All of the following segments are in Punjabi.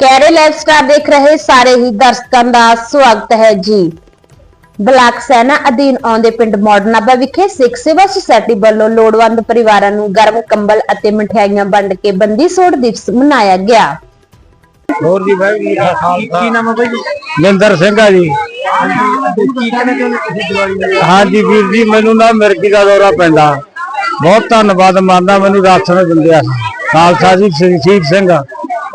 ਕੈਰੇ ਲਾਈਵ ਸਟਾਰ ਦੇਖ ਰਹੇ ਸਾਰੇ ਹੀ ਦਰਸ਼ਕਾਂ ਦਾ ਸਵਾਗਤ ਹੈ ਜੀ। ਬਲਾਕ ਸੈਨਾ ਅਧੀਨ ਆਉਂਦੇ ਪਿੰਡ ਮੋਡਨਾਬਾ ਵਿਖੇ ਸਿੱਖ ਸੇਵਾ ਸੁਸਾਇਟੀ ਵੱਲੋਂ ਲੋੜਵੰਦ ਪਰਿਵਾਰਾਂ ਨੂੰ ਗਰਮ ਕੰਬਲ ਅਤੇ ਮਠਿਆਈਆਂ ਵੰਡ ਕੇ ਬੰਦੀ ਛੋੜ ਦਿਵਸ ਮਨਾਇਆ ਗਿਆ। ਹੋਰ ਜੀ ਭਾਈ ਕੀ ਕੀ ਨਾਮ ਹੈ ਭਾਈ ਜੀ? ਨਿੰਦਰ ਸਿੰਘ ਆ ਜੀ। ਕੀ ਤੁਸੀਂ ਦੀਵਾਲੀ ਦਾ ਹਾਂਜੀ ਵੀਰ ਜੀ ਮੈਨੂੰ ਨਾ ਮਿਰਗੀ ਦਾ ਦੌਰਾ ਪੈਂਦਾ। ਬਹੁਤ ਧੰਨਵਾਦ ਮੰਨਦਾ ਮੈਨੂੰ ਰਾਸ਼ਨ ਦਿੰਦੇ ਆ। ਖਾਲਸਾ ਜੀ ਸ਼ਹੀਦ ਸਿੰਘ।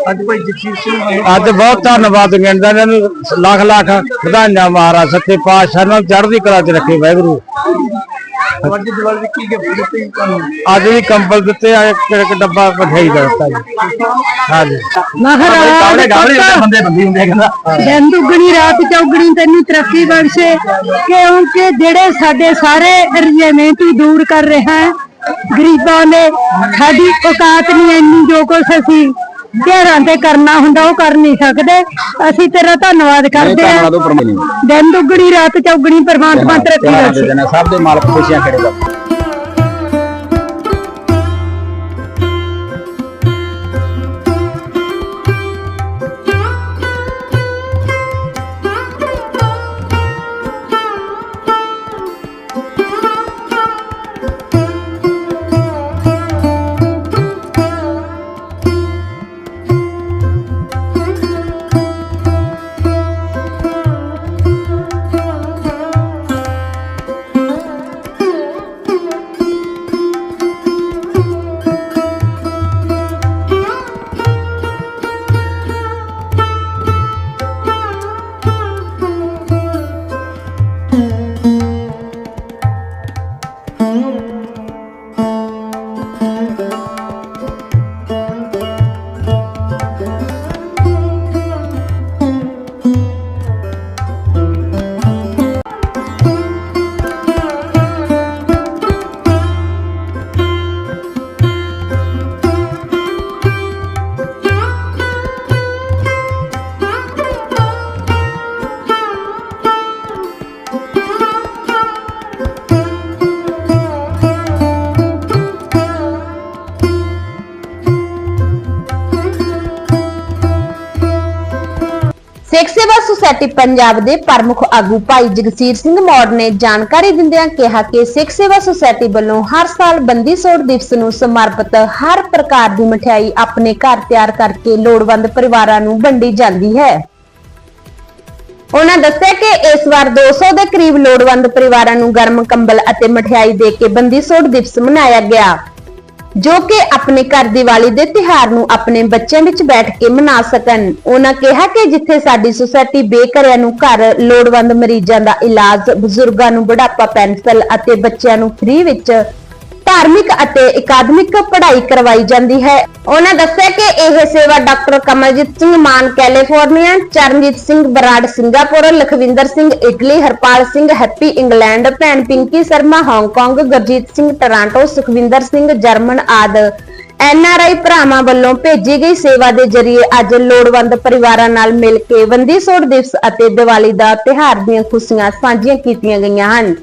ਅੱਜ ਭਾਈ ਜਗਜੀਤ ਸਿੰਘ ਵੱਲੋਂ ਅੱਜ ਬਹੁਤ ਧੰਨਵਾਦ ਗਿਣਦਾ ਇਹਨਾਂ ਨੂੰ। ਲੱਖ ਲੱਖ ਵਧਾਈਆਂ ਮਹਾਰਾਜ ਸੱਚੇ ਪਾਤਸ਼ਾਹ ਨਾਲ ਚੜ੍ਹਦੀ ਕਲਾ ਚ ਰੱਖੇ ਵਾਹਿਗੁਰੂ। ਅੱਜ ਦੀਵਾਲੀ ਦੀ ਕੀ ਗਿਫਟ ਦਿੱਤੀ ਤੁਹਾਨੂੰ? ਅੱਜ ਵੀ ਕੰਬਲ ਦਿੱਤੇ ਆ ਇੱਕ ਇੱਕ ਡੱਬਾ ਮਠਿਆਈ ਦਾ ਦਿੱਤਾ ਜੀ। ਹਾਂਜੀ। ਬੰਦੇ ਬੰਦੀ ਹੁੰਦੇ ਆ ਕਹਿੰਦਾ। ਦਿਨ ਦੁੱਗਣੀ ਰਾਤ ਚੌਗਣੀ ਤੈਨੂੰ ਤਰੱਕੀ ਬਖਸ਼ੇ। ਕਿਉਂਕਿ ਜਿਹੜੇ ਸਾਡੇ ਸਾਰੇ ਰਜੇਵੇਂ ਤੂੰ ਦੂਰ ਕਰ ਰਿਹਾ ਹੈ ਗਰੀਬਾਂ ਦੇ ਸਾਡੀ ਔਕਾਤ ਨਹੀਂ ਇੰਨੀ ਜੋ ਕੁਛ ਅਸੀਂ ਘਰਾਂ ਤੇ ਕਰਨਾ ਹੁੰਦਾ ਉਹ ਕਰ ਨਹੀਂ ਸਕਦੇ। ਅਸੀਂ ਤੇਰਾ ਧੰਨਵਾਦ ਕਰਦੇ ਹਾਂ। ਦਿਨ ਦੁੱਗਣੀ ਰਾਤ ਚੌਗਣੀ ਪਰਮਾਤਮਾ ਤਰੱਕੀ ਬਖਸ਼ੇ। ਸਭ ਦੇ ਮਾਲਕ ਖੁਸ਼ੀਆਂ ਸਿੱਖ ਸੇਵਾ ਸੁਸਾਇਟੀ ਪੰਜਾਬ ਦੇ ਪ੍ਰਮੁੱਖ ਆਗੂ ਭਾਈ ਜਗਸੀਰ ਸਿੰਘ ਮੌੜ ਨੇ ਜਾਣਕਾਰੀ ਦਿੰਦਿਆਂ ਕਿਹਾ ਕਿ ਸਿੱਖ ਸੇਵਾ ਸੁਸਾਇਟੀ ਵੱਲੋਂ ਹਰ ਸਾਲ ਬੰਦੀ ਛੋੜ ਦਿਵਸ ਨੂੰ ਸਮਰਪਿਤ ਹਰ ਪ੍ਰਕਾਰ ਦੀ ਮਠਿਆਈ ਆਪਣੇ ਘਰ ਤਿਆਰ ਕਰਕੇ ਲੋੜਵੰਦ ਪਰਿਵਾਰਾਂ ਨੂੰ ਵੰਡੀ ਜਾਂਦੀ ਹੈ। ਉਹਨਾਂ ਦੱਸਿਆ ਕਿ ਇਸ ਵਾਰ 200 ਦੇ ਕਰੀਬ ਲੋੜਵੰਦ ਪਰਿਵਾਰਾਂ ਨੂੰ ਗਰਮ ਕੰਬਲ ਅਤੇ ਮਠਿਆਈ ਦੇ ਕੇ ਬੰਦੀ ਛੋੜ ਦਿਵਸ ਮਨਾਇਆ ਗਿਆ। ਜੋ ਕਿ ਆਪਣੇ ਘਰ ਦੀਵਾਲੀ ਦੇ ਤਿਹਾਰ ਨੂੰ ਆਪਣੇ ਬੱਚਿਆਂ ਵਿੱਚ ਬੈਠ ਕੇ ਮਨਾ ਸਕਣ। ਉਹਨਾਂ ਕਿਹਾ ਕਿ ਜਿੱਥੇ ਸਾਡੀ ਸੁਸਾਇਟੀ ਬੇਘਰਿਆਂ ਨੂੰ ਘਰ ਲੋੜਵੰਦ ਮਰੀਜ਼ਾਂ ਦਾ ਇਲਾਜ ਬਜ਼ੁਰਗਾਂ ਨੂੰ ਬੁਢਾਪਾ ਪੈਨਸ਼ਨ ਅਤੇ ਬੱਚਿਆਂ ਨੂੰ ਫ੍ਰੀ ਵਿੱਚ ਧਾਰਮਿਕ ਅਤੇ ਅਕਾਦਮਿਕ ਪੜ੍ਹਾਈ ਕਰਵਾਈ ਜਾਂਦੀ ਹੈ। ਉਹਨਾਂ ਦੱਸਿਆ ਕਿ ਇਹ ਸੇਵਾ doctor Kamaljit Singh Mann, California, Charanjit Singh Brar, Singapore, Lakhwinder Singh Italy, Harpal Singh Happy England, ਭੈਣ Pinky Sharma, Hong Kong, Gurjit Singh Toronto, Sukhwinder Singh German ਆਦ। ਐਨਆਰਆਈ ਭਰਾਵਾਂ ਵੱਲੋਂ ਭੇਜੀ ਗਈ ਸੇਵਾ ਦੇ ਜ਼ਰੀਏ ਅੱਜ ਲੋੜਵੰਦ ਪਰਿਵਾਰਾਂ ਨਾਲ ਮਿਲ ਕੇ ਬੰਦੀ ਸੋੜ ਦਿਵਸ ਅਤੇ ਦੀਵਾਲੀ ਦਾ ਤਿਉਹਾਰ ਦੀਆਂ ਖੁਸ਼ੀਆਂ ਸਾਂਝੀਆਂ ਕੀਤੀਆਂ ਗਈਆਂ ਹਨ।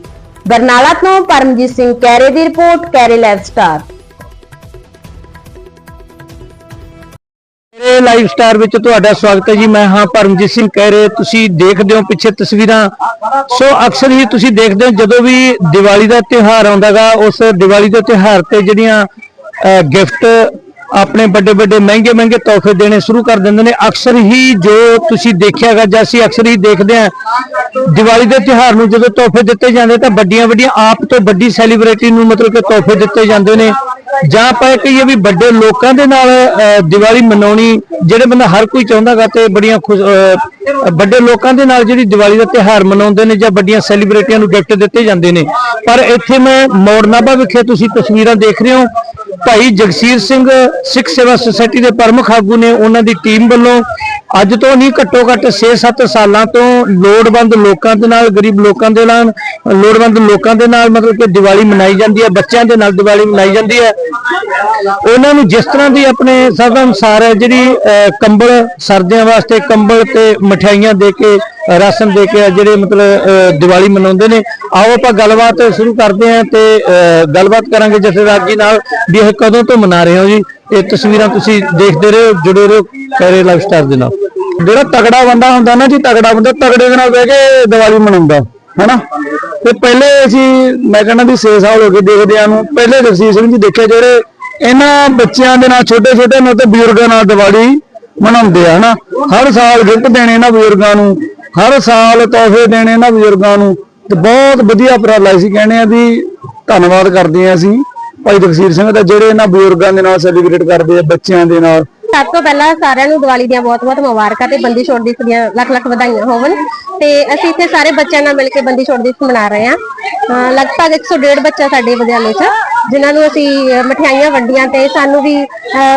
ਬਰਨਾਲਾ ਤੋਂ ਪਰਮਜੀਤ ਸਿੰਘ ਕੈਰੇ ਦੀ ਰਿਪੋਰਟ, ਕੈਰੇ ਲਾਈਵ ਸਟਾਰ। ਮੇਰੇ ਲਾਈਵ ਸਟਾਰ ਵਿੱਚ ਤੁਹਾਡਾ ਸਵਾਗਤ ਹੈ ਜੀ। ਮੈਂ ਹਾਂ ਪਰਮਜੀਤ ਸਿੰਘ ਕਹਿ ਤੁਸੀਂ ਦੇਖਦੇ ਹੋ ਪਿੱਛੇ ਤਸਵੀਰਾਂ। ਸੋ ਅਕਸਰ ਹੀ ਤੁਸੀਂ ਦੇਖਦੇ ਹੋ, ਜਦੋਂ ਵੀ ਦੀਵਾਲੀ ਦਾ ਤਿਉਹਾਰ ਆਉਂਦਾਗਾ ਉਸ ਦੀਵਾਲੀ ਦੇ ਤਿਉਹਾਰ ਤੇ ਜਿਹੜੀਆਂ ਗਿਫਟ ਆਪਣੇ ਵੱਡੇ ਵੱਡੇ ਮਹਿੰਗੇ ਮਹਿੰਗੇ ਤੋਹਫੇ ਦੇਣੇ ਸ਼ੁਰੂ ਕਰ ਦਿੰਦੇ ਨੇ। ਅਕਸਰ ਹੀ ਜੋ ਤੁਸੀਂ ਦੇਖਿਆਗਾ ਜਾਂ ਅਸੀਂ ਅਕਸਰ ਹੀ ਦੇਖਦੇ ਹਾਂ ਦੀਵਾਲੀ ਦੇ ਤਿਉਹਾਰ ਨੂੰ ਜਦੋਂ ਤੋਹਫੇ ਦਿੱਤੇ ਜਾਂਦੇ ਤਾਂ ਵੱਡੀਆਂ ਵੱਡੀਆਂ ਆਪ ਤੋਂ ਵੱਡੀ ਸੈਲੀਬ੍ਰਿਟੀ ਨੂੰ ਮਤਲਬ ਕਿ ਤੋਹਫੇ ਦਿੱਤੇ ਜਾਂਦੇ ਨੇ। ਜਾਂ ਆਪਾਂ ਇਹ ਕਹੀਏ ਵੀ ਵੱਡੇ ਲੋਕਾਂ ਦੇ ਨਾਲ ਅਹ, ਦੀਵਾਲੀ ਮਨਾਉਣੀ ਜਿਹੜੇ ਬੰਦਾ ਹਰ ਕੋਈ ਚਾਹੁੰਦਾਗਾ ਤੇ ਬੜੀਆਂ ਖੁਸ਼ ਅਹ, ਵੱਡੇ ਲੋਕਾਂ ਦੇ ਨਾਲ ਜਿਹੜੀ ਦੀਵਾਲੀ ਦਾ ਤਿਉਹਾਰ ਮਨਾਉਂਦੇ ਨੇ ਜਾਂ ਵੱਡੀਆਂ ਸੈਲੀਬ੍ਰਿਟੀਆਂ ਨੂੰ ਗਿਫਟ ਦਿੱਤੇ ਜਾਂਦੇ ਨੇ। ਪਰ ਇੱਥੇ ਮੈਂ ਮੋੜਨਾਬਾ ਵਿਖੇ ਤੁਸੀਂ ਤਸਵੀਰਾਂ ਦੇਖ ਰਹੇ ਹੋ। ਭਾਈ ਜਗਸੀਰ ਸਿੰਘ ਸਿੱਖ ਸੇਵਾ ਸੁਸਾਇਟੀ ਦੇ ਪ੍ਰਮੁੱਖ ਆਗੂ ਨੇ ਉਹਨਾਂ ਦੀ ਟੀਮ ਵੱਲੋਂ ਅੱਜ ਤੋਂ ਨਹੀਂ ਘੱਟੋ ਘੱਟ 6-7 ਸਾਲਾਂ ਤੋਂ ਲੋੜਵੰਦ ਲੋਕਾਂ ਦੇ ਨਾਲ ਗਰੀਬ ਲੋਕਾਂ ਦੇ ਨਾਲ ਲੋੜਵੰਦ ਲੋਕਾਂ ਦੇ ਨਾਲ ਮਤਲਬ ਕਿ ਦੀਵਾਲੀ ਮਨਾਈ ਜਾਂਦੀ ਹੈ ਬੱਚਿਆਂ ਦੇ ਨਾਲ ਦੀਵਾਲੀ ਮਨਾਈ ਜਾਂਦੀ ਹੈ। ਉਹਨਾਂ ਨੂੰ ਜਿਸ ਤਰ੍ਹਾਂ ਦੀ ਆਪਣੇ ਸਭ ਅਨੁਸਾਰ ਹੈ ਜਿਹੜੀ ਅਹ, ਕੰਬਲ ਸਰਦਿਆਂ ਵਾਸਤੇ ਕੰਬਲ ਤੇ ਮਠਿਆਈਆਂ ਦੇ ਕੇ ਰਾਸ਼ਨ ਦੇ ਕੇ ਜਿਹੜੇ ਮਤਲਬ ਅਹ, ਦੀਵਾਲੀ ਮਨਾਉਂਦੇ ਨੇ। ਆਓ ਆਪਾਂ ਗੱਲਬਾਤ ਸ਼ੁਰੂ ਕਰਦੇ ਹਾਂ ਤੇ ਅਹ, ਗੱਲਬਾਤ ਕਰਾਂਗੇ ਜਥੇਦਾਰ ਜੀ ਨਾਲ ਵੀ ਇਹ ਕਦੋਂ ਤੋਂ ਮਨਾ ਰਹੇ ਹੋ ਜੀ? ਇਹ ਤਸਵੀਰਾਂ ਤੁਸੀਂ ਦੇਖਦੇ ਰਹੋ ਜੁੜੇ ਰਹੋ ਕੈਰੇ ਲਾਈਫ ਸਟਾਈਲ ਦੇ ਨਾਲ। ਜਿਹੜਾ ਤਗੜਾ ਬੰਦਾ ਹੁੰਦਾ ਨਾ ਜੀ ਤਗੜਾ ਬੰਦਾ ਤਗੜੇ ਦੇ ਨਾਲ ਬਹਿ ਕੇ ਦੀਵਾਲੀ ਮਨਾਉਂਦਾ ਹਨਾ? ਤੇ ਪਹਿਲੇ ਅਸੀਂ ਮੈਂ ਕਹਿੰਦਾ ਵੀ 6 ਸਾਲ ਹੋ ਗਏ ਦੇਖਦਿਆਂ ਨੂੰ ਪਹਿਲੇ ਜਗਸੀਰ ਸਿੰਘ ਜੀ ਦੇਖੇ ਜਿਹੜੇ ਇਹਨਾਂ ਬੱਚਿਆਂ ਦੇ ਨਾਲ ਛੋਟੇ ਛੋਟੇ ਨੂੰ ਤੇ ਬਜ਼ੁਰਗਾਂ ਨਾਲ ਦੀਵਾਲੀ ਮਨਾਉਂਦੇ ਆ ਹਨਾ? ਹਰ ਸਾਲ ਗਿਫਟ ਦੇਣੇ ਇਹਨਾਂ ਬਜ਼ੁਰਗਾਂ ਨੂੰ। ਹਰ ਸਾਲ ਤੋਹਫੇ ਦੇਣੇ ਇਹਨਾਂ ਬਜ਼ੁਰਗਾਂ ਨੂੰ ਤੇ ਬਹੁਤ ਵਧੀਆ ਉਪਰਾਲਾ ਸੀ, ਕਹਿੰਦੇ ਆ ਵੀ ਧੰਨਵਾਦ ਕਰਦੇ ਆ ਅਸੀਂ ਭਾਈ ਜਗਸੀਰ ਸਿੰਘ ਦਾ, ਜਿਹੜੇ ਇਹਨਾਂ ਬਜ਼ੁਰਗਾਂ ਦੇ ਨਾਲ ਸੈਲੀਬ੍ਰੇਟ ਕਰਦੇ ਆ, ਬੱਚਿਆਂ ਦੇ ਨਾਲ। ਸਭ ਤੋਂ ਪਹਿਲਾਂ ਸਾਰਿਆਂ ਨੂੰ ਦੀਵਾਲੀ ਦੀਆਂ ਬਹੁਤ-ਬਹੁਤ ਮੁਬਾਰਕਾਂ ਤੇ ਬੰਦੀ ਛੋੜ ਦਿਵਸ ਦੀਆਂ ਲੱਖ-ਲੱਖ ਵਧਾਈਆਂ ਹੋਵਣ। ਤੇ ਅਸੀਂ ਇੱਥੇ ਸਾਰੇ ਬੱਚਿਆਂ ਨਾਲ ਮਿਲ ਕੇ ਬੰਦੀ ਛੋੜ ਦਿਵਸ ਮਨਾ ਰਹੇ ਹਾਂ। ਅਹ ਲਗਭਗ 150 ਬੱਚਾ ਸਾਡੇ ਵਿਦਿਆਲੇ 'ਚ ਜਿਨ੍ਹਾਂ ਨੂੰ ਅਸੀਂ ਮਠਿਆਈਆਂ, ਵੰਡੀਆਂ ਤੇ ਸਾਨੂੰ ਵੀ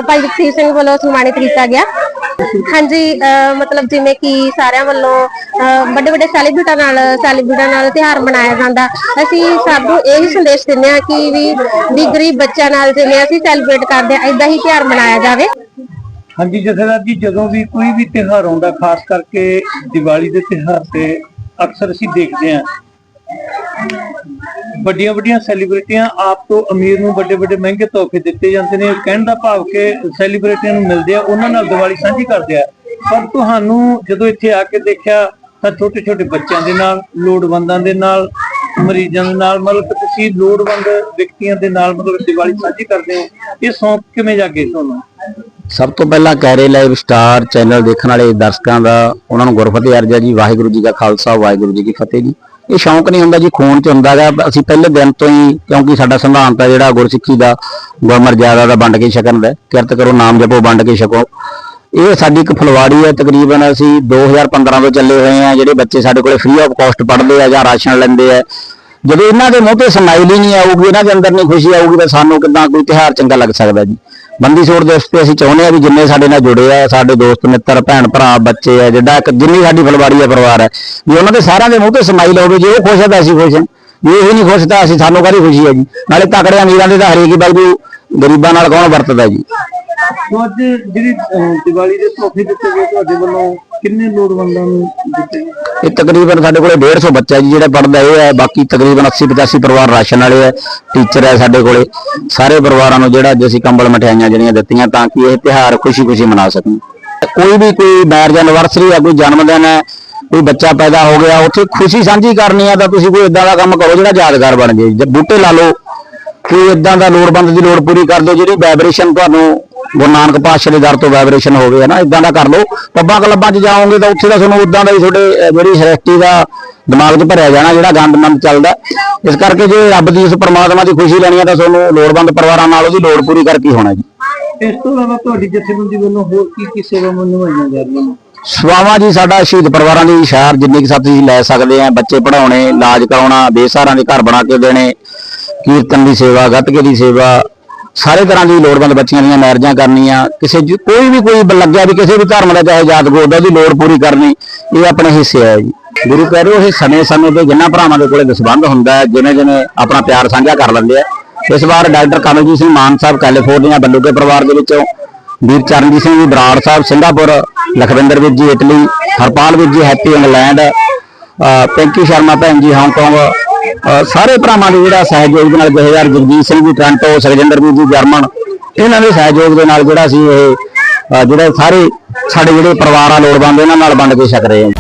ਭਾਈ ਜਗਸੀਰ ਸਿੰਘ ਵੱਲੋਂ ਸਨਮਾਨਿਤ ਕੀਤਾ ਗਿਆ। ਹਾਂਜੀ ਮਤਲਬ ਜਿਵੇਂ ਕਿ ਸਾਰਿਆਂ ਵੱਲੋਂ ਵੱਡੇ ਵੱਡੇ ਸੈਲੀਬ੍ਰਿਟਾਂ ਨਾਲ ਸੈਲੀਬ੍ਰਿਟਾਂ ਨਾਲ ਤਿਉਹਾਰ ਮਨਾਇਆ ਜਾਂਦਾ। ਅਸੀਂ ਸਭ ਨੂੰ ਇਹ ਹੀ ਸੰਦੇਸ਼ ਦਿੰਦੇ ਹਾਂ ਕਿ ਵੀ ਵੀ ਗਰੀਬ ਬੱਚਿਆਂ ਨਾਲ ਜਿਵੇਂ ਅਸੀਂ ਸੈਲੀਬ੍ਰੇਟ ਕਰਦੇ ਹਾਂ ਇਦਾਂ ਹੀ ਤਿਉਹਾਰ ਮਨਾਇਆ ਜਾਵੇ। ਹਾਂਜੀ, ਜਥੇਦਾਰ ਜੀ, ਜਦੋਂ ਵੀ ਕੋਈ ਵੀ ਤਿਉਹਾਰ ਆਉਂਦਾ, ਖਾਸ ਕਰਕੇ ਦੀਵਾਲੀ ਦੇ ਤਿਉਹਾਰ ਤੇ ਅਕਸਰ ਅਸੀਂ ਦੇਖਦੇ ਹਾਂ। ਵੱਡੀਆਂ ਵੱਡੀਆਂ ਸੈਲੀਬ੍ਰਿਟੀਆਂ ਆਪ ਤੋਂ ਅਮੀਰ ਨੂੰ ਵੱਡੇ ਵੱਡੇ ਮਹਿੰਗੇ ਤੋਹਫੇ ਦਿੱਤੇ ਜਾਂਦੇ ਨੇ। ਕਹਿਣ ਦਾ ਭਾਵ ਕਿ ਸੈਲੀਬ੍ਰਿਟੀਆਂ ਨੂੰ ਮਿਲਦੇ ਆ, ਉਹਨਾਂ ਨਾਲ ਦੀਵਾਲੀ ਸਾਂਝੀ ਕਰਦੇ ਆ। ਪਰ ਤੁਹਾਨੂੰ ਜਦੋਂ ਇੱਥੇ ਆ ਕੇ ਦੇਖਿਆ ਤਾਂ ਛੋਟੇ ਛੋਟੇ ਬੱਚਿਆਂ ਦੇ ਨਾਲ, ਲੋੜਵੰਦਾਂ ਦੇ ਨਾਲ, ਮਰੀਜ਼ਾਂ ਦੇ ਨਾਲ, ਮਤਲਬ ਤੁਸੀਂ ਲੋੜਵੰਦ ਵਿਅਕਤੀਆਂ ਦੇ ਨਾਲ ਮਤਲਬ ਦੀਵਾਲੀ ਸਾਂਝੀ ਕਰਦੇ ਹੋ, ਇਹ ਸੌਂਪ ਕਿਵੇਂ ਜਾਗੇ ਤੁਹਾਨੂੰ? ਸਭ ਤੋਂ ਪਹਿਲਾਂ ਕੈਰੇ ਲਾਈਵ ਸਟਾਰ ਚੈਨਲ ਦੇਖਣ ਵਾਲੇ ਦਰਸ਼ਕਾਂ ਦਾ ਉਹਨਾਂ ਨੂੰ ਗੁਰਫਤਿਹ ਅਰਜ਼ਾ ਜੀ, ਵਾਹਿਗੁਰੂ ਜੀ ਕਾ ਖਾਲਸਾ, ਵਾਹਿਗੁਰੂ ਜੀ ਕੀ ਫਤਿਹ ਜੀ। ਇਹ ਸ਼ੌਂਕ ਨਹੀਂ ਹੁੰਦਾ ਜੀ, ਖੂਨ ਚ ਹੁੰਦਾ ਗਾ ਅਸੀਂ ਪਹਿਲੇ ਦਿਨ ਤੋਂ ਹੀ, ਕਿਉਂਕਿ ਸਾਡਾ ਸਿਧਾਂਤ ਹੈ ਜਿਹੜਾ ਗੁਰਸਿੱਖੀ ਦਾ ਗੁਰਮਰਜ਼ਾਦਾ ਦਾ ਵੰਡ ਕੇ ਛਕਣ ਦਾ ਕਿਰਤ ਕਰੋ, ਨਾਮ ਜਪੋ, ਵੰਡ ਕੇ ਛਕੋ। ਇਹ ਸਾਡੀ ਇੱਕ ਫਲਵਾੜੀ ਹੈ, ਤਕਰੀਬਨ ਅਸੀਂ 2015 ਤੋਂ ਚੱਲੇ ਹੋਏ ਆ ਜਿਹੜੇ ਬੱਚੇ ਸਾਡੇ ਕੋਲੇ ਫ੍ਰੀ ਆਫ ਕਾਸਟ ਪੜ੍ਹਦੇ ਆ ਜਾਂ ਰਾਸ਼ਨ ਲੈਂਦੇ ਆ ਜਦੋਂ ਇਹਨਾਂ ਦੇ ਮੂੰਹ ਤੇ ਸਮਾਈਲ ਹੀ ਨਹੀਂ ਆਊਗੀ, ਇਹਨਾਂ ਦੇ ਅੰਦਰ ਨਹੀਂ ਖੁਸ਼ੀ ਆਊਗੀ, ਤਾਂ ਸਾਨੂੰ ਕਿੱਦਾਂ ਕੋਈ ਤਿਉਹਾਰ ਚੰਗਾ ਲੱਗ ਸਕਦਾ ਜੀ? ਬੰਦੀ ਛੋੜ ਦਿਵਸ ਤੇ ਅਸੀਂ ਚਾਹੁੰਦੇ ਆ ਵੀ ਜਿੰਨੇ ਸਾਡੇ ਨਾਲ ਜੁੜੇ ਆ, ਸਾਡੇ ਦੋਸਤ, ਮਿੱਤਰ, ਭੈਣ, ਭਰਾ, ਬੱਚੇ ਆ, ਜਿਹੜਾ ਜਿੰਨੀ ਸਾਡੀ ਫਲਵਾੜੀ ਆ ਪਰਿਵਾਰ ਹੈ, ਵੀ ਉਹਨਾਂ ਦੇ ਸਾਰਿਆਂ ਦੇ ਮੂੰਹ ਤੇ ਸਮਾਈਲ ਹੋਵੇ ਜੇ ਉਹ ਖੁਸ਼ ਹੈ ਤਾਂ ਅਸੀਂ ਖੁਸ਼ ਹਾਂ ਜੇ ਇਹ ਨਹੀਂ ਖੁਸ਼ ਤਾਂ ਅਸੀਂ ਸਾਨੂੰ ਕਾਹਦੀ ਖੁਸ਼ੀ ਹੈ ਜੀ? ਨਾਲੇ ਤਕੜੇ ਅਮੀਰਾਂ ਦੇ ਤਾਂ ਹਰੇਕ ਹੀ ਬਾਈ ਗਰੀਬਾਂ ਨਾਲ ਕੌਣ ਵਰਤਦਾ ਜੀ? ਅੱਜ ਜਿਹੜੀ ਦੀਵਾਲੀ ਦੇ ਤੋਹਫੇ ਦਿੱਤੇ ਗਏ ਤੁਹਾਡੇ ਵੱਲੋਂ ਕਿੰਨੇ ਲੋੜਵੰਦਾਂ ਨੂੰ ਦਿੱਤੇ? ਇਹ ਤਕਰੀਬਨ ਸਾਡੇ ਕੋਲੇ 150 ਬੱਚਾ ਜੀ, ਜਿਹੜੇ ਪੜਦਾ ਇਹ ਹੈ। ਬਾਕੀ ਤਕਰੀਬਨ 80 85 ਪਰਿਵਾਰ ਰਾਸ਼ਨ ਵਾਲੇ ਹੈ ਟੀਚਰ ਹੈ ਸਾਡੇ ਕੋਲੇ। ਸਾਰੇ ਪਰਿਵਾਰਾਂ ਨੂੰ ਜਿਹੜਾ ਅੱਜ ਅਸੀਂ ਕੰਬਲ ਮਠਿਆਈਆਂ ਜਿਹੜੀਆਂ ਦਿੱਤੀਆਂ ਤਾਂ ਕਿ ਇਹ ਤਿਉਹਾਰ ਖੁਸ਼ੀ-ਖੁਸ਼ੀ ਮਨਾ ਸਕਣ। ਕੋਈ ਵੀ ਕੋਈ ਮੈਰਿਜ ਐਨਵਰਸਰੀ ਹੈ ਕੋਈ ਜਨਮ ਦਿਨ ਹੈ, ਕੋਈ ਬੱਚਾ ਪੈਦਾ ਹੋ ਗਿਆ, ਉੱਥੇ ਖੁਸ਼ੀ ਸਾਂਝੀ ਕਰਨੀ ਆ ਤਾਂ ਤੁਸੀਂ ਕੋਈ ਇਦਾਂ ਦਾ ਕੰਮ ਕਰੋ ਜਿਹੜਾ ਯਾਦਗਾਰ ਬਣ ਜੇ ਜੇ ਬੂਟੇ ਲਾ ਲਓ, ਕੋਈ ਇਦਾਂ ਦਾ ਲੋੜਵੰਦ ਦੀ ਲੋੜ ਪੂਰੀ ਕਰ ਦਿਓ, ਜਿਹੜੀ ਵਾਈਬ੍ਰੇਸ਼ਨ ਤੁਹਾਨੂੰ ਗੁਰੂ ਨਾਨਕ ਪਾਤਸ਼ਾਹ ਦੇ ਦਰ ਤੋਂ ਵਾਈਬ੍ਰੇਸ਼ਨ ਹੋਵੇ ਹੈ ਨਾ ਇਦਾਂ ਦਾ ਕਰ ਲਓ। ਪੱਬਾਂ ਕਲੱਬਾਂ 'ਚ ਜਾਓਗੇ ਤਾਂ ਉੱਥੇ ਤਾਂ ਤੁਹਾਨੂੰ ਉਦਾਂ ਦਾ ਹੀ ਤੁਹਾਡੇ ਜਿਹੜੀ ਸ੍ਰਿਸ਼ਟੀ ਦਾ ਦਿਮਾਗ 'ਚ ਭਰਿਆ ਜਾਣਾ ਜਿਹੜਾ ਗੰਦਮੰਦ ਚੱਲਦਾ ਇਸ ਕਰਕੇ ਜੇ ਰੱਬ ਦੀ ਇਸ ਪਰਮਾਤਮਾ ਦੀ ਖੁਸ਼ੀ ਲੈਣੀ ਹੈ ਤਾਂ ਤੁਹਾਨੂੰ ਲੋੜਵੰਦ ਪਰਿਵਾਰਾਂ ਨਾਲ ਉਹਦੀ ਲੋੜ ਪੂਰੀ ਕਰਕੇ ਹੋਣਾ ਜੀ। ਇਸ ਤੋਂ ਇਲਾਵਾ ਤੁਹਾਡੀ ਜਥੇਬੰਦੀ ਵੱਲੋਂ ਹੋਰ ਕੀ ਕੀ ਸੇਵਾਵਾਂ ਨਿਭਾਈਆਂ ਜਾ ਰਹੀਆਂ ਨੇ? ਸਵਾਵਾ ਜੀ ਸਾਡਾ ਸ਼ਹੀਦ ਪਰਿਵਾਰਾਂ ਦੀ ਇਸ਼ਾਰ ਜਿੰਨੀ ਕਿ ਸਾਥੀ ਲੈ ਸਕਦੇ ਆ ਬੱਚੇ ਪੜਾਉਣੇ ਇਲਾਜ ਕਰਾਉਣਾ ਬੇਸਹਾਰਾਂ ਦੇ ਘਰ ਬਣਾ ਕੇ ਦੇਣੇ ਕੀਰਤਨ ਦੀ ਸੇਵਾ ਗੱਤਕੇ ਦੀ ਸੇਵਾ ਸਾਰੇ ਤਰ੍ਹਾਂ ਦੀ ਲੋੜਵੰਦ ਬੱਚੀਆਂ ਦੀਆਂ ਮੈਰਿਜਾਂ ਕਰਨੀਆਂ, ਕਿਸੇ ਜ- ਕੋਈ ਵੀ ਕੋਈ ਬ- ਲੱਗਿਆ ਵੀ ਕਿਸੇ ਵੀ ਧਰਮ ਦਾ, ਚਾਹੇ ਜਾਤ ਗੋਤ ਦਾ, ਉਹਦੀ ਲੋੜ ਪੂਰੀ ਕਰਨੀ, ਇਹ ਆਪਣੇ ਹਿੱਸੇ ਹੈ ਜੀ। ਗੁਰੂ ਕਹਿ ਰਹੇ, ਉਹ ਇਹ ਸਮੇਂ-ਸਮੇਂ ਤੇ ਜਿੰਨਾ ਭਰਾਵਾਂ ਦੇ ਕੋਲੇ ਦਸਬੰਧ ਹੁੰਦਾ ਹੈ ਜਿਵੇਂ ਜਿਵੇਂ ਆਪਣਾ ਪਿਆਰ ਸਾਂਝਾ ਕਰ ਲੈਂਦੇ ਆ। ਇਸ ਵਾਰ ਡਾਕਟਰ ਕਮਲਜੀਤ ਸਿੰਘ ਮਾਨ ਸਾਹਿਬ ਕੈਲੀਫੋਰਨੀਆ, ਬੱਲੂਕੇ ਪਰਿਵਾਰ ਦੇ ਵਿੱਚੋਂ ਵੀਰ ਚਰਨਜੀਤ ਸਿੰਘ ਜੀ, ਬਰਾੜ ਸਾਹਿਬ ਸਿੰਗਾਪੁਰ ਲਖਵਿੰਦਰ ਵੀਰ ਜੀ, ਇਟਲੀ, ਹਰਪਾਲ ਵੀਰ ਜੀ, ਹੈਪੀ ਇੰਗਲੈਂਡ, ਅਹ ਪਿੰਕੀ ਸ਼ਰਮਾ ਭੈਣ ਜੀ, ਹਾਂਗਕਾਂਗ ਸਾਰੇ ਭਰਾਵਾਂ ਦੇ ਜਿਹੜਾ ਸਹਿਯੋਗ ਦੇ ਨਾਲ ਜਹੇਦਾਰ ਜਗਜੀਤ ਸਿੰਘ ਜੀ, ਟ੍ਰਾਂਟੋ ਸਰਜਿੰਦਰ ਵੀਰ ਜੀ, ਜਰਮਨ, ਇਹਨਾਂ ਦੇ ਸਹਿਯੋਗ ਦੇ ਨਾਲ ਜਿਹੜਾ ਸੀ ਇਹ ਜਿਹੜੇ ਸਾਰੇ ਸਾਡੇ ਜਿਹੜੇ ਪਰਿਵਾਰ ਆ, ਲੋੜਵੰਦ, ਇਹਨਾਂ ਨਾਲ ਵੰਡ ਕੇ ਛਕ ਰਹੇ ਹਾਂ